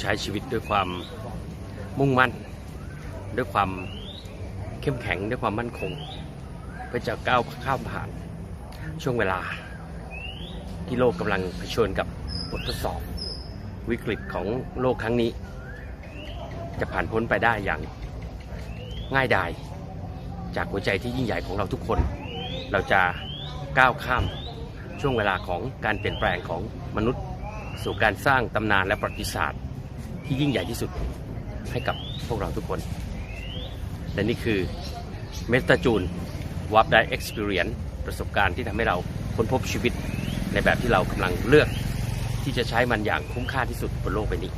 ใช้ชีวิตด้วยความมุ่งมั่น ด้วยความเข้มแข็งด้วยความมั่นคงเพื่อจะก้าวข้ามผ่านช่วงเวลา ที่โลกกำลังเผชิญกับบททดสอบ วิกฤตของโลกครั้งนี้ จะผ่านพ้นไปได้อย่างง่ายดาย จากหัวใจที่ยิ่งใหญ่ของเราทุกคน เราจะก้าวข้ามช่วงเวลาของการเปลี่ยนแปลงของมนุษย์ สู่การสร้างตำนานและประวัติศาสตร์ ที่ยิ่งใหญ่ที่สุดให้กับพวกเราทุกคน และนี่คือเมตาจูนวับได้ Experience ประสบการณ์ที่ทำให้เราค้นพบชีวิตในแบบที่เรากำลังเลือก ที่จะใช้มันอย่างคุ้มค่าที่สุดบนโลกใบนี้